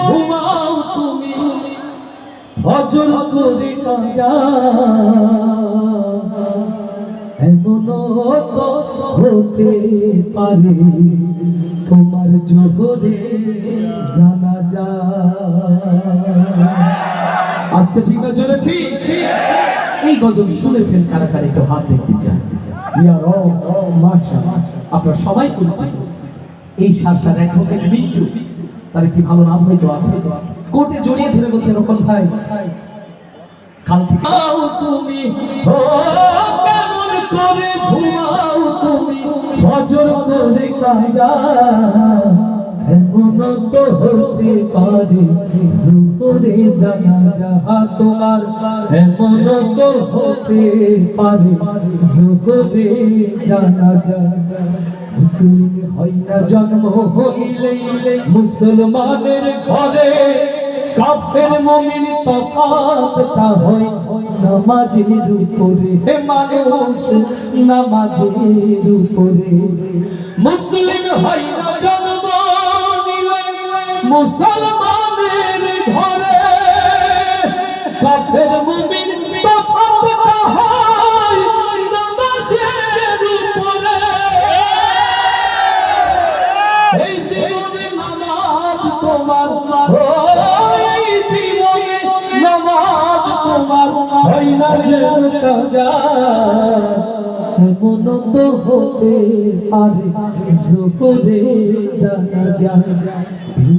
ঘুমাও তুমি। ফজর করে কাজা এমন হতে পারে তোমার জোহরে জানা যা আস্তে ঠিক না, জোরে ঠিক? এই গজল শুনেছেন কারা কারা? একটু হাত দেখতে চান। ইয়া রব মাশা আপনারা সবাই পরিচিত। এই সারসার এক হোকের মৃত্যু। তার একটি ভালো নাম হয়তো আছে? কোর্টে জড়িয়ে ধরে বলছেন রকম ভাই, কাল তুমি জানা যাহা মুসলিম হয় না, জন্ম হইলে মুসলমানের ঘরে। কাফের, মমিন তফাৎটা হয় নামাজের উপরে হে মানুষ নামাজের উপরে মুসলিম হয় না, জন্ম নিলে মুসলমানের ঘরে। কাফের, মমিন তফাৎটা হয়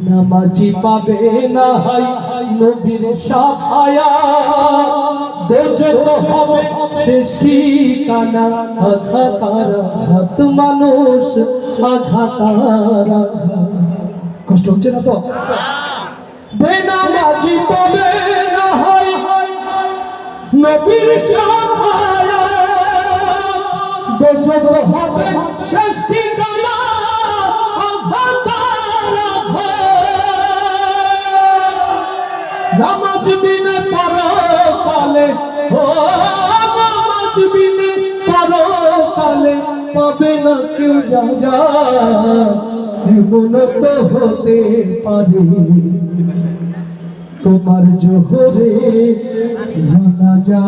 নামাজ নামাজি পাবে না হাই নবীর সাফায়া দোজক হবে ঠিকানা আঘাতারা হাত মানুষ আঘাতারা কষ্ট হচ্ছে না তো? বেনামাজি পাবে না হাই নবীর সাফায়া দোজক হবে, শেষ ঠিকানা নামাজ বিনে পরকালে পাবে না কেউ যা যা এমন তো হতে পারে। তোমার জোহরে জানা যা।